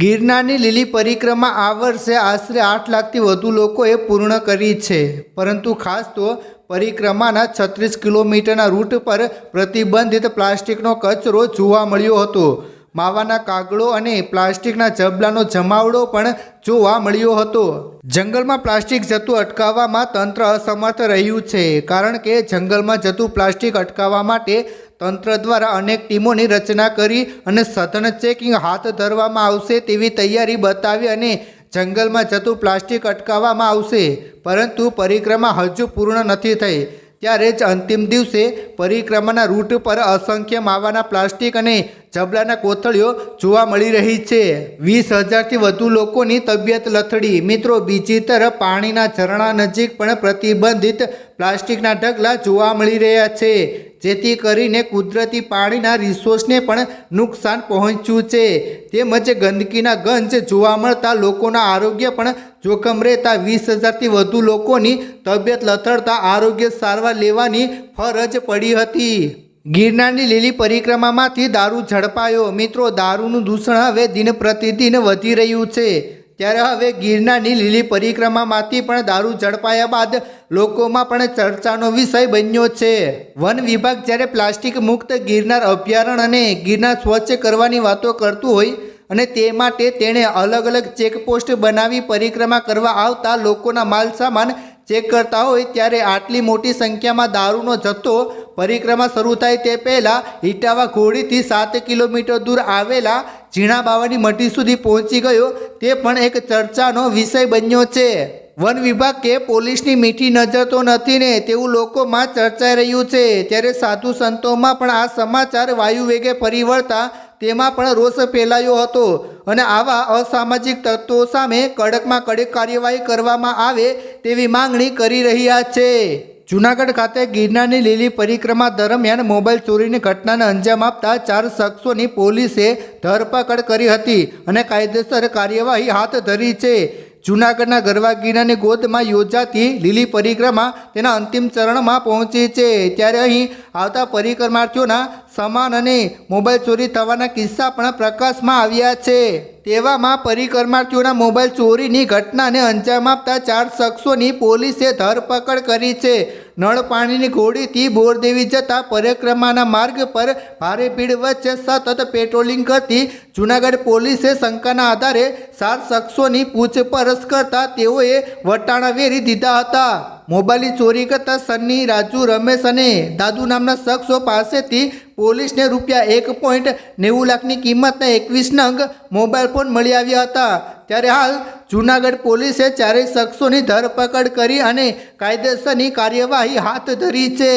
ગિરનારની લીલી પરિક્રમા આ વર્ષે આશરે આઠ લાખથી વધુ લોકોએ પૂર્ણ કરી છે. પરંતુ ખાસ તો પરિક્રમાના છત્રીસ કિલોમીટરના રૂટ પર પ્રતિબંધિત પ્લાસ્ટિકનો કચરો જોવા મળ્યો હતો. માવાના કાગળો અને પ્લાસ્ટિકના જબલાનો જમાવડો પણ જોવા મળ્યો હતો. જંગલમાં પ્લાસ્ટિક જતું અટકાવવામાં તંત્ર અસમર્થ રહ્યું છે, કારણ કે જંગલમાં જતું પ્લાસ્ટિક અટકાવવા માટે તંત્ર દ્વારા અનેક ટીમોની રચના કરી અને સઘન ચેકિંગ હાથ ધરવામાં આવશે તેવી તૈયારી બતાવી અને જંગલમાં જતું પ્લાસ્ટિક અટકાવવામાં આવશે. પરંતુ પરિક્રમા હજુ પૂર્ણ નથી થઈ. ત્યારે જ અંતિમ દિવસે પરિક્રમાના રૂટ પર અસંખ્ય માવાના પ્લાસ્ટિક અને જબલાના કોથળીઓ જોવા મળી રહી છે. વીસ હજારથી વધુ લોકોની તબિયત લથડી. મિત્રો, બીજી તરફ પાણીના ઝરણા નજીક પણ પ્રતિબંધિત પ્લાસ્ટિકના ઢગલા જોવા મળી રહ્યા છે. જેથી કરીને કુદરતી પાણીના રિસોર્સને પણ નુકસાન પહોંચ્યું છે. તેમજ ગંદકીના ગંજ જોવા મળતા લોકોના આરોગ્ય પણ જોખમ રહેતા વીસ હજારથી વધુ લોકોની તબિયત લથડતા આરોગ્ય સારવાર લેવાની ફરજ પડી હતી. ગિરનારની લીલી પરિક્રમામાંથી દારૂ ઝડપાયો. મિત્રો, દારૂનું દૂષણ હવે દિન પ્રતિદિન વધી રહ્યું છે. ત્યારે હવે ગિરનારની લીલી પરિક્રમામાંથી પણ દારૂ ઝડપાયા બાદ લોકોમાં પણ ચર્ચાનો વિષય બન્યો છે. વન વિભાગ જ્યારે પ્લાસ્ટિક મુક્ત ગિરનાર અભયારણ્ય અને ગિરનાર સ્વચ્છ કરવાની વાતો કરતું હોય અને તે માટે તેણે અલગ અલગ ચેકપોસ્ટ બનાવી પરિક્રમા કરવા આવતા લોકોના માલ સામાન ચેક કરતા હોય ત્યારે આટલી મોટી સંખ્યામાં દારૂનો જથ્થો પરિક્રમા શરૂ થાય તે પહેલાં ઇટાવા ઘોડીથી સાત કિલોમીટર દૂર આવેલા ઝીણા બાવાની મઢી સુધી પહોંચી ગયો. તે પણ એક ચર્ચાનો વિષય બન્યો છે. વન વિભાગ કે પોલીસની મીઠી નજર તો નથી ને, તેવું લોકોમાં ચર્ચાઈ રહ્યું છે. ત્યારે સાધુ સંતોમાં પણ આ સમાચાર વાયુ વેગે ફરી તેમાં પણ રોષ ફેલાયો હતો. અને આવા અસામાજિક તત્વો સામે કડકમાં કડક કાર્યવાહી કરવામાં આવે તેવી માંગણી કરી રહ્યા છે. જૂનાગઢ ખાતે ગિરનારની લીલી પરિક્રમા દરમિયાન મોબાઈલ ચોરીની ઘટનાને અંજામ આપતા ચાર શખ્સોની પોલીસે ધરપકડ કરી હતી અને કાયદેસર કાર્યવાહી હાથ ધરી છે. જૂનાગઢના ગરવા ગિરનારની ગોદમાં યોજાતી લીલી પરિક્રમા તેના અંતિમ ચરણમાં પહોંચી છે. ત્યારે અહીં આવતા પરિક્રમાર્થીઓના સામાન અને મોબાઈલ ચોરી થવાના કિસ્સા પણ પ્રકાશમાં આવ્યા છે. તેવામાં પરિક્રમાર્થીઓના મોબાઈલ ચોરીની ઘટનાને અંજામ આપતા ચાર શખ્સોની પોલીસે ધરપકડ કરી છે. નળ પાણીની ઘોડીથી બોરદેવી જતા પરિક્રમાના માર્ગ પર ભારે ભીડ વચ્ચે સતત પેટ્રોલિંગ કરતી જૂનાગઢ પોલીસે શંકાના આધારે સાત શખ્સોની પૂછપરછ કરતા તેઓએ વટાણા વેરી દીધા હતા. મોબાઈલની ચોરી કરતા સન્ની, રાજુ, રમેશ અને દાદુ નામના શખ્સો પાસેથી પોલીસને રૂપિયા એક પોઈન્ટ નેવું લાખની કિંમતના એકવીસ નંગ મોબાઈલ ફોન મળી આવ્યા હતા. ત્યારે હાલ જૂનાગઢ પોલીસે ચારેય શખ્સોની ધરપકડ કરી અને કાયદેસરની કાર્યવાહી હાથ ધરી છે.